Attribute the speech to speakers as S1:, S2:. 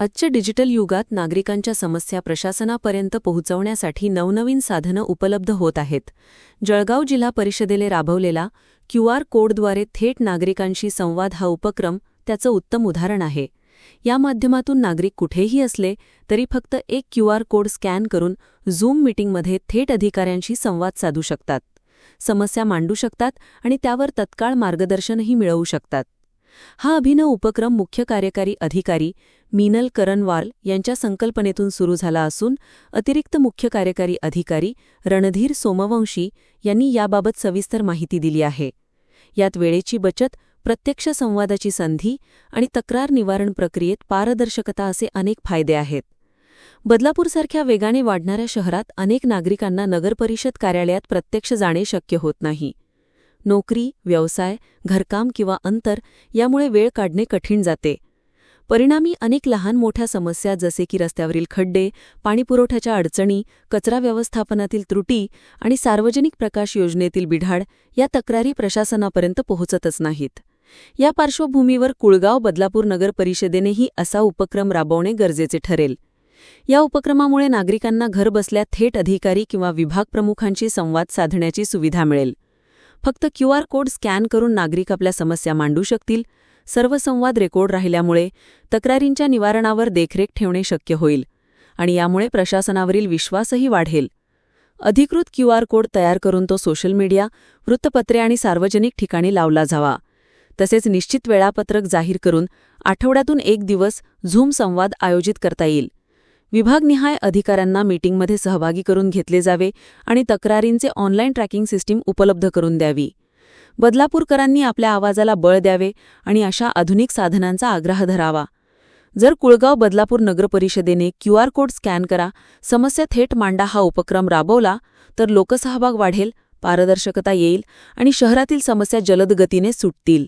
S1: आजच्या डिजिटल युगात नागरिकांच्या समस्या प्रशासनापर्यंत पोहोचवण्यासाठी नवनवीन साधनं उपलब्ध होत आहेत. जळगाव जिल्हा परिषदेने राबवलेला क्यू आर कोडद्वारे थेट नागरिकांशी संवाद हा उपक्रम त्याचं उत्तम उदाहरण आहे. या माध्यमातून नागरिक कुठेही असले तरी फक्त एक क्यू आर कोड स्कॅन करून झूम मीटिंगमध्ये थेट अधिकाऱ्यांशी संवाद साधू शकतात. समस्या मांडू शकतात आणि त्यावर तत्काळ मार्गदर्शनही मिळवू शकतात. हा अभिनव उपक्रम मुख्य कार्यकारी अधिकारी मीनल करनवाल यांच्या संकल्पनेतून सुरू झाला असून अतिरिक्त मुख्य कार्यकारी अधिकारी रणधीर सोमवंशी यांनी याबाबत सविस्तर माहिती दिली आहे. यात वेळेची बचत प्रत्यक्ष संवादाची संधी आणि तक्रार निवारण प्रक्रियेत पारदर्शकता असे अनेक फायदे आहेत. बदलापूरसारख्या वेगाने वाढणाऱ्या शहरात अनेक नागरिकांना नगरपरिषद कार्यालयात प्रत्यक्ष जाणे शक्य होत नाही. नोकरी व्यवसाय घरकाम किंवा अंतर यामुळे वेळ काढणे कठीण जाते. परिणामी अनेक लहान मोठ्या समस्या जसे की रस्त्यावरील खड्डे पाणीपुरवठ्याच्या अडचणी कचरा व्यवस्थापनातील त्रुटी आणि सार्वजनिक प्रकाश योजनेतील बिढाड या तक्रारी प्रशासनापर्यंत पोहोचतच नाहीत. या पार्श्वभूमीवर कुळगाव बदलापूर नगर परिषदेनेही असा उपक्रम राबवणे गरजेचे ठरेल. या उपक्रमामुळे नागरिकांना घरबसल्या थेट अधिकारी किंवा विभाग प्रमुखांशी संवाद साधण्याची सुविधा मिळेल. फक्त क्यू आर कोड स्कॅन करून नागरिक आपल्या समस्या मांडू शकतील सर्व संवाद रेकॉर्ड राहिल्यामुळे तक्रारींच्या निवारणावर देखरेख ठेवणे शक्य होईल आणि यामुळे प्रशासनावरील विश्वासही वाढेल. अधिकृत क्यू आर कोड तयार करून तो सोशल मीडिया वृत्तपत्रे आणि सार्वजनिक ठिकाणी लावला जावा. तसेच निश्चित वेळापत्रक जाहीर करून आठवड्यातून एक दिवस झूम संवाद आयोजित करता येईल. विभागनिहाय अधिकाऱ्यांना मीटिंगमध्ये सहभागी करून घेतले जावे आणि तक्रारींचे ऑनलाईन ट्रॅकिंग सिस्टीम उपलब्ध करून द्यावी. बदलापूरकरांनी आपल्या आवाजाला बळ द्यावे आणि अशा आधुनिक साधनांचा आग्रह धरावा. जर कुळगाव बदलापूर नगरपरिषदेने क्यू आर कोड स्कॅन करा समस्या थेट मांडा हा उपक्रम राबवला तर लोकसहभाग वाढेल पारदर्शकता येईल आणि शहरातील समस्या जलद गतीने सुटतील.